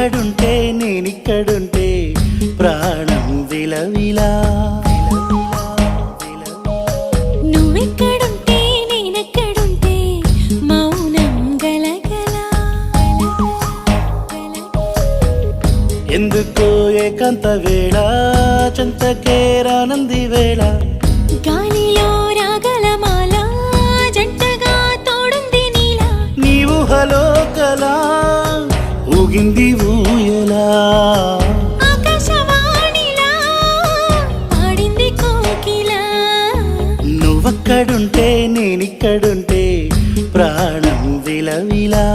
నేనెక్కడుంటే ప్రాణం విలవిలా. నువ్వెక్కడుంటే నేనెక్కడుంటే మౌనం గలగల. ఎందుకో ఏకాంత వేళ చెంతకేరానంది వేళ. గాలిలో రాగలమాల జంటగా తోడుంది నీలా. నీ ఊహలో కలా ఊగింది ఊయలా. నువ్వక్కడుంటే నేనిక్కడుంటే ప్రాణం విలవిలా.